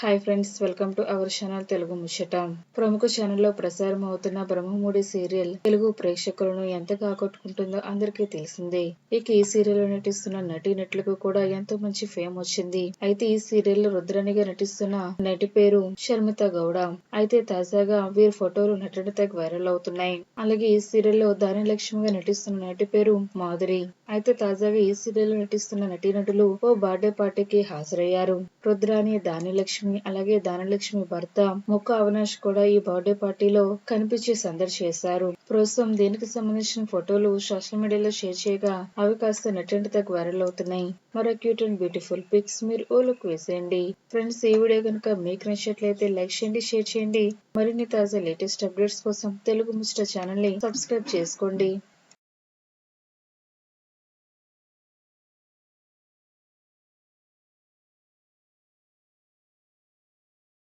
Hi friends welcome to our channel Telugu ముచ్చట ప్రముఖ ఛానల్లో ప్రసారం అవుతున్న బ్రహ్మముడి సీరియల్ తెలుగు ప్రేక్షకులను ఎంతగా ఆకట్టుకుంటుందో అందరికీ తెలిసిందే. ఇక ఈ సీరియల్లో నటిస్తున్న నటీనటులకు కూడా ఎంతో మంచి ఫేమ్ వచ్చింది. అయితే ఈ సీరియల్లో రుద్రాణిగా నటిస్తున్న నటి పేరు షర్మిత గౌడ. అయితే తాజాగా వీరి ఫోటోలు నటనతో వైరల్ అవుతున్నాయి. అలాగే ఈ సీరియల్లో ధాన్యలక్ష్మిగా నటిస్తున్న నటి పేరు మాధురి. అయితే తాజాగా ఈ సీరియల్లో నటిస్తున్న నటీనటులు ఓ బర్త్డే పార్టీకి హాజరయ్యారు. రుద్రాణి ధాన్యలక్ష్మి అలాగే ధనలక్ష్మి భర్త ముక్క అవినాష్ కూడా ఈ బర్త్డే పార్టీలో కనిపించి సందడి చేశారు. ప్రస్తుతం దీనికి సంబంధించిన ఫోటోలు సోషల్ మీడియాలో షేర్ చేయగా అవి కాస్త నెట్టింటి తగ్గ వైరల్ అవుతున్నాయి. మరో క్యూట్ అండ్ బ్యూటిఫుల్ పిక్స్ మీరు ఓ లుక్ వేసేయండి. ఫ్రెండ్స్ ఈ వీడియో కనుక మీకు నచ్చినట్లయితే లైక్ చేయండి షేర్ చేయండి. మరిన్ని తాజా లేటెస్ట్ అప్డేట్స్ కోసం తెలుగు ముస్టర్ ఛానల్ని సబ్స్క్రైబ్ చేసుకోండి.